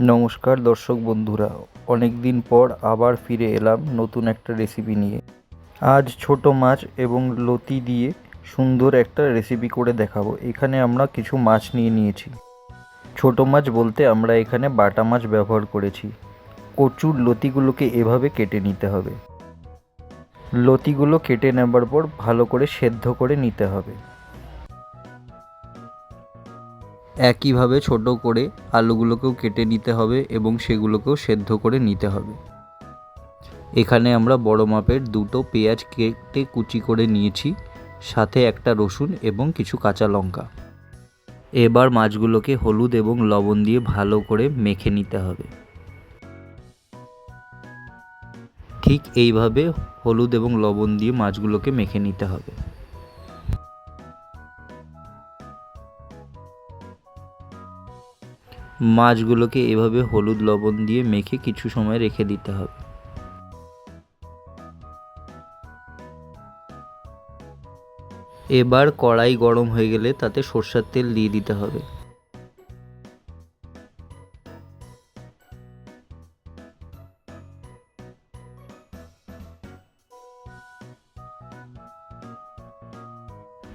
নমস্কার দর্শক বন্ধুরা অনেক দিন পর আবার ফিরে এলাম নতুন একটা রেসিপি নিয়ে। আজ ছোট মাছ এবং লতি দিয়ে সুন্দর একটা রেসিপি করে দেখাবো। এখানে আমরা কিছু মাছ নিয়ে নিয়েছি। ছোট মাছ বলতে আমরা এখানে বাটা মাছ ব্যবহার করেছি। কচুর লতিগুলোকে এভাবে কেটে নিতে হবে। লতিগুলো কেটে নেবার পর ভালো করে সেদ্ধ করে নিতে হবে। একইভাবে ছোট করে আলুগুলোকেও কেটে নিতে হবে এবং সেগুলোকেও সেদ্ধ করে নিতে হবে। এখানে আমরা বড় মাপের দুটো পেঁয়াজ কেটে কুচি করে নিয়েছি, সাথে একটা রসুন এবং কিছু কাঁচা লঙ্কা। এবার মাছগুলোকে হলুদ এবং লবণ দিয়ে ভালো করে মেখে নিতে হবে। ঠিক এইভাবে হলুদ এবং লবণ দিয়ে মাছগুলোকে মেখে নিতে হবে। মাছগুলোকে এভাবে হলুদ লবণ দিয়ে মেখে কিছু সময় রেখে দিতে হবে। এবার কড়াই গরম হয়ে গেলে তাতে সর্ষের তেল দিয়ে দিতে হবে।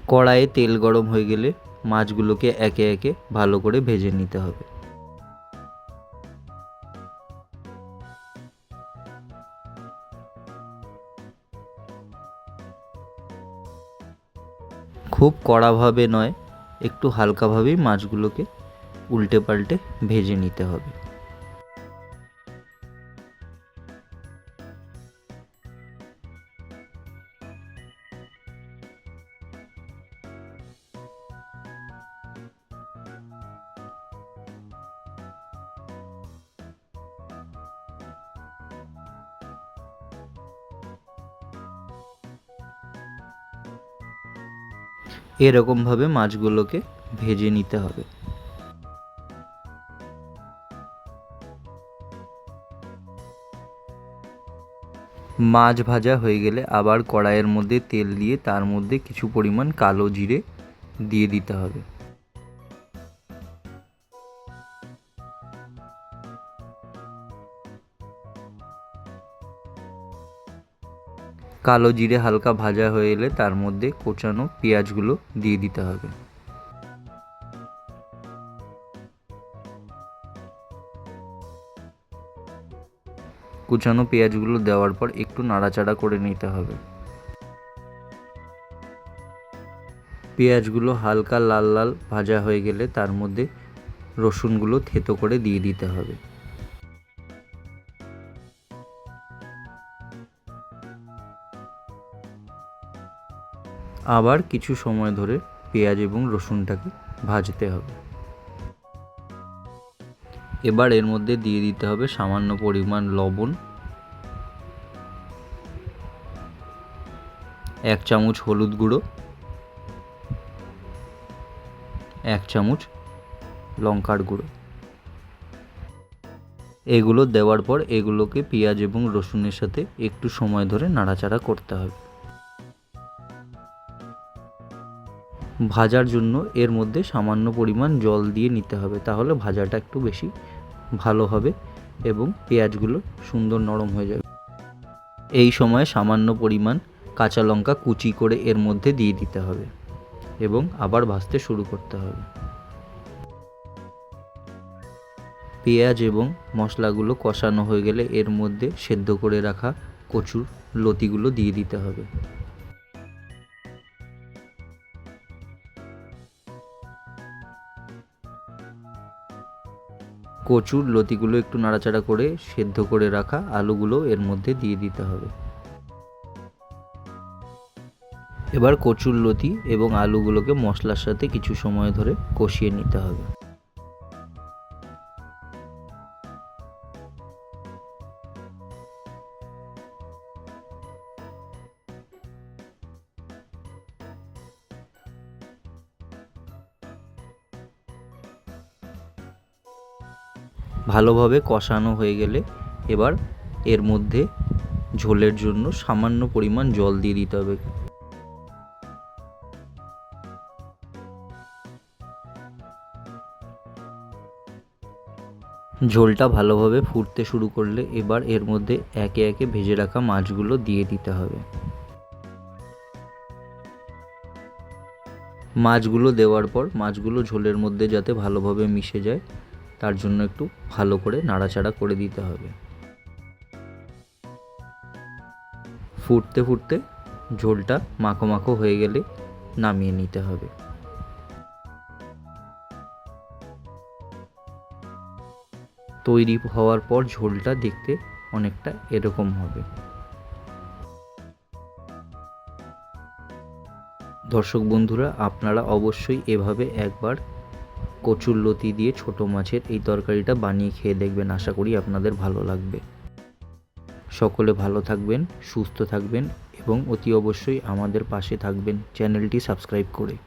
কড়াইয়ে তেল গরম হয়ে গেলে মাছগুলোকে একে একে ভালো করে ভেজে নিতে হবে। খুব কড়াভাবে নয় একটু হালকাভাবেই মাছগুলোকে উল্টে পাল্টে ভেজে নিতে হবে। এরকমভাবে মাছগুলোকে ভেজে নিতে হবে। মাছ ভাজা হয়ে গেলে আবার কড়াইয়ের মধ্যে তেল দিয়ে তার মধ্যে কিছু পরিমাণ কালো জিরে দিয়ে দিতে হবে। কালো জিরে হালকা ভাজা হয়ে এলে তার মধ্যে কোচানো পেঁয়াজগুলো দিয়ে দিতে হবে। কুচানো পেঁয়াজগুলো দেওয়ার পর একটু নাড়াচাড়া করে নিতে হবে। পেঁয়াজগুলো হালকা লাল লাল ভাজা হয়ে গেলে তার মধ্যে রসুনগুলো থেতো করে দিয়ে দিতে হবে। আবার কিছু সময় ধরে পেঁয়াজ এবং রসুনটাকে ভাজতে হবে। এবার এর মধ্যে দিয়ে দিতে হবে সামান্য পরিমাণ লবণ। এক চামচ হলুদ গুঁড়ো। এক চামচ লঙ্কার গুঁড়ো। এগুলো দেওয়ার পর এগুলোকে পেঁয়াজ এবং রসুনের সাথে একটু সময় ধরে নাড়াচাড়া করতে হবে। ভাজার জন্য এর মধ্যে সামান্য পরিমাণ জল দিয়ে নিতে হবে। তাহলে ভাজাটা একটু বেশি ভালো হবে এবং পেঁয়াজগুলো সুন্দর নরম হয়ে যাবে। এই সময় সামান্য পরিমাণ কাঁচা লঙ্কা কুচি করে এর মধ্যে দিয়ে দিতে হবে এবং আবার ভাজতে শুরু করতে হবে। পেঁয়াজ এবং মশলাগুলো কষানো হয়ে গেলে এর মধ্যে সেদ্ধ করে রাখা কচুর লতিগুলো দিয়ে দিতে হবে। কচুর লতিগুলো একটু নাড়াচাড়া করে সেদ্ধ করে রাখা আলুগুলো এর মধ্যে দিয়ে দিতে হবে। এবার কচুর লতি এবং আলুগুলোকে মশলার সাথে কিছু সময় ধরে কষিয়ে নিতে হবে। ভালোভাবে কষানো হয়ে গেলে এবার এর মধ্যে ঝোলের জন্য সামান্য পরিমাণ জল দিয়ে দিতে হবে। ঝোলটা ভালোভাবে ফুটতে শুরু করলে এবার এর মধ্যে একে একে ভেজে রাখা মাছগুলো দিয়ে দিতে হবে। মাছগুলো দেওয়ার পর মাছগুলো ঝোলের মধ্যে যাতে ভালোভাবে মিশে যায় তার জন্য একটু ভালো করে নাড়াচাড়া করে দিতে হবে। ফুটতে ফুটতে ঝোলটা মাখো মাখো হয়ে গেলে নামিয়ে নিতে হবে। তৈরি হওয়ার পর ঝোলটা দেখতে অনেকটা এরকম হবে। দর্শক বন্ধুরা, আপনারা অবশ্যই এভাবে একবার কচুর লতি দিয়ে ছোট মাছের এই তরকারিটা বানিয়ে খেয়ে দেখবেন, আশা করি আপনাদের ভালো লাগবে। সকলে ভালো থাকবেন, সুস্থ থাকবেন এবং অতি অবশ্যই আমাদের পাশে থাকবেন। চ্যানেলটি সাবস্ক্রাইব করে।